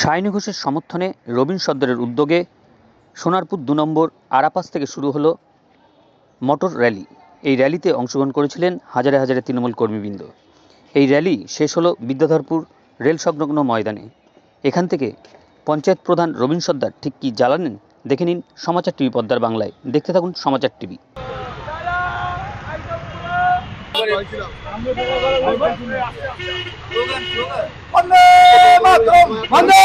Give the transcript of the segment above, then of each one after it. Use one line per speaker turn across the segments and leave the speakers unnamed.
সায়নী ঘোষের সমর্থনে রবীন সর্দারের উদ্যোগে সোনারপুর দু নম্বর আরাপাস থেকে শুরু হলো মোটর র্যালি। এই র্যালিতে অংশগ্রহণ করেছিলেন হাজারে হাজারে তৃণমূল কর্মীবৃন্দ। এই র্যালি শেষ হলো বিদ্যাধরপুর রেল সংলগ্ন ময়দানে। এখান থেকে পঞ্চায়েত প্রধান রবীন সর্দার ঠিক কী জ্বালানেন দেখে নিন সমাচার টিভি পদ্মার বাংলায়। দেখতে থাকুন সমাচার টিভি।
বন্দে মাতরম বন্দে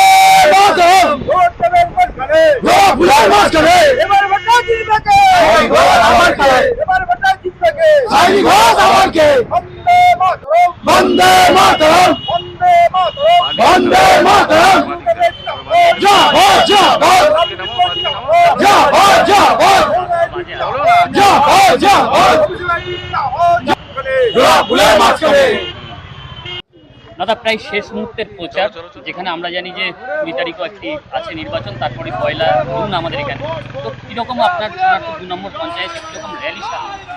মাতরম ভোট দেবেন ভোট করে জয় ফুলাই মাস করে এবার ভোটটা জিতবে কে সাই ঘোষ আমার কে এবার ভোটটা বন্দে মাতরম। বন্দে মাতরম। জয় ভোট জয় ফুলাই মাস করে
দাদা প্রায় শেষ মুহূর্তের প্রচার যেখানে আমরা জানি যে কুড়ি তারিখও একটি আছে নির্বাচন তারপরে পয়লা জুন আমাদের এখানে। তো কীরকম আপনার দু নম্বর পঞ্চায়েত কীরকম র্যালি সামনে?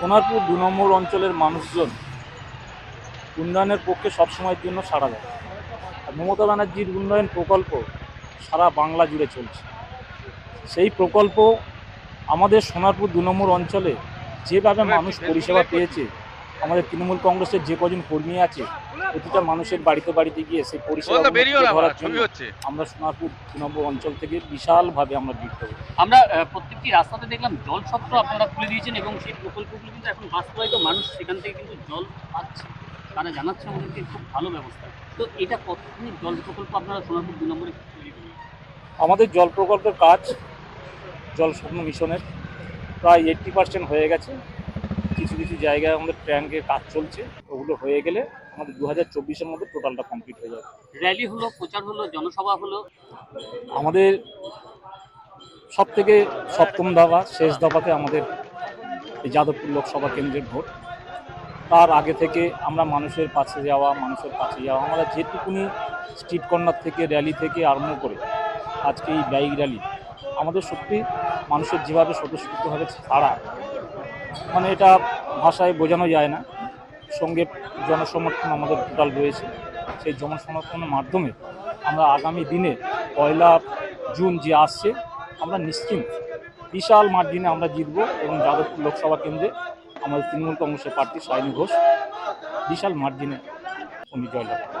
সোনারপুর দু নম্বর অঞ্চলের মানুষজন উন্নয়নের পক্ষে সবসময়ের জন্য সারা দেয়। আর মমতা ব্যানার্জির উন্নয়ন প্রকল্প সারা বাংলা জুড়ে চলছে। সেই প্রকল্প আমাদের সোনারপুর দু নম্বর অঞ্চলে যেভাবে মানুষ পরিষেবা পেয়েছে, আমাদের তৃণমূল কংগ্রেসের যে কজন কর্মী আছে প্রতিটা মানুষের বাড়িতে বাড়িতে গিয়ে সেই পরিষেবা ধরার জন্য আমরা সোনারপুর দু নম্বর অঞ্চল থেকে বিশালভাবে আমরা ভিড় করব
আমরা প্রত্যেকটি রাস্তাতে দেখলাম জল সত্র আপনারা খুলে দিয়েছেন এবং সেই প্রকল্পগুলো কিন্তু এখন বাস্তবায়িত মানুষ সেখান থেকে কিন্তু জল পাচ্ছে। তারা জানাচ্ছে আমাদেরকে খুব ভালো ব্যবস্থা। তো এটা কতখানি জল প্রকল্প আপনারা সোনারপুর দু নম্বরে তৈরি করবেন
আমাদের জল প্রকল্পের কাজ জল স্বপ্ন মিশনের প্রায় এইট্টি পার্সেন্ট হয়ে গেছে। কিছু কিছু জায়গায় আমাদের ট্যাঙ্কের কাজ চলছে। ওগুলো হয়ে গেলে আমাদের দু হাজার চব্বিশের মধ্যে টোটালটা কমপ্লিট হয়ে যাবে।
র্যালি হলো প্রচার হলো জনসভা হলো?
আমাদের সব থেকে সপ্তম দফা শেষ দফাতে আমাদের এই যাদবপুর লোকসভা কেন্দ্রের ভোট। তার আগে থেকে আমরা মানুষের কাছে যাওয়া মানুষের কাছে যাওয়া আমরা যেটুকুনি স্ট্রিট কর্নার থেকে র্যালি থেকে আরম্ভ করে আজকে এই বাইক র্যালি আমাদের সত্যি মানুষের যেভাবে স্বতঃস্ফূর্তভাবে ছাড়া মানে এটা ভাষায় বোঝানো যায় না। সঙ্গে জনসমর্থন আমাদের টোটাল রয়েছে সেই জনসমর্থনের মাধ্যমে আমরা আগামী দিনে পয়লা জুন যে আসছে আমরা নিশ্চিন্ত বিশাল মার্জিনে আমরা জিতব এবং যাদবপুর লোকসভা কেন্দ্রে আমাদের তৃণমূল কংগ্রেসের প্রার্থী সায়নী ঘোষ বিশাল মার্জিনে উনি জয়লাভ করবেন।